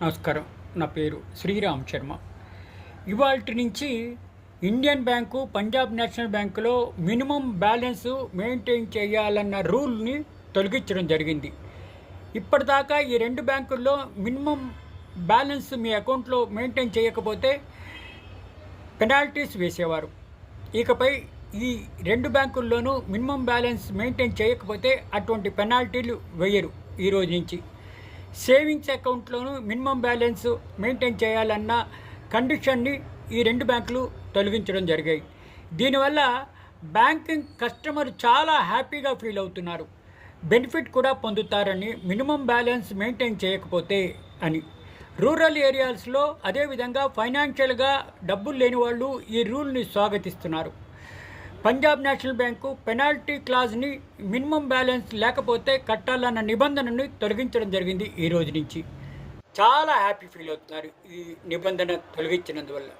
నమస్కారం. నా పేరు శ్రీరామ్ శర్మ. ఇవాళ నుంచి ఇండియన్ బ్యాంకు పంజాబ్ నేషనల్ బ్యాంకులో మినిమం బ్యాలెన్స్ మెయింటైన్ చేయాలన్న రూల్ని తొలగించడం జరిగింది. ఇప్పటిదాకా ఈ రెండు బ్యాంకుల్లో మినిమం బ్యాలెన్స్ మీ అకౌంట్లో మెయింటైన్ చేయకపోతే పెనాల్టీస్ వేసేవారు. ఇకపై ఈ రెండు బ్యాంకుల్లోనూ మినిమం బ్యాలెన్స్ మెయింటైన్ చేయకపోతే అటువంటి పెనాల్టీలు వేయరు ఈరోజు నుంచి. సేవింగ్స్ అకౌంట్లోనూ మినిమం బ్యాలెన్స్ మెయింటైన్ చేయాలన్న కండిషన్ని ఈ రెండు బ్యాంకులు తొలగించడం జరిగాయి. దీనివల్ల బ్యాంకింగ్ కస్టమర్ చాలా హ్యాపీగా ఫీల్ అవుతున్నారు. బెనిఫిట్ కూడా పొందుతారని మినిమం బ్యాలెన్స్ మెయింటైన్ చేయకపోతే అని. రూరల్ ఏరియాస్లో అదేవిధంగా ఫైనాన్షియల్గా డబ్బులు లేని వాళ్ళు ఈ రూల్ని స్వాగతిస్తున్నారు. పంజాబ్ నేషనల్ బ్యాంకు పెనాల్టీ క్లాజ్ని మినిమం బ్యాలెన్స్ లేకపోతే కట్టాలన్న నిబంధనని తొలగించడం జరిగింది ఈ రోజు నుంచి. చాలా హ్యాపీ ఫీల్ అవుతున్నారు ఈ నిబంధన తొలగించినందువల్ల.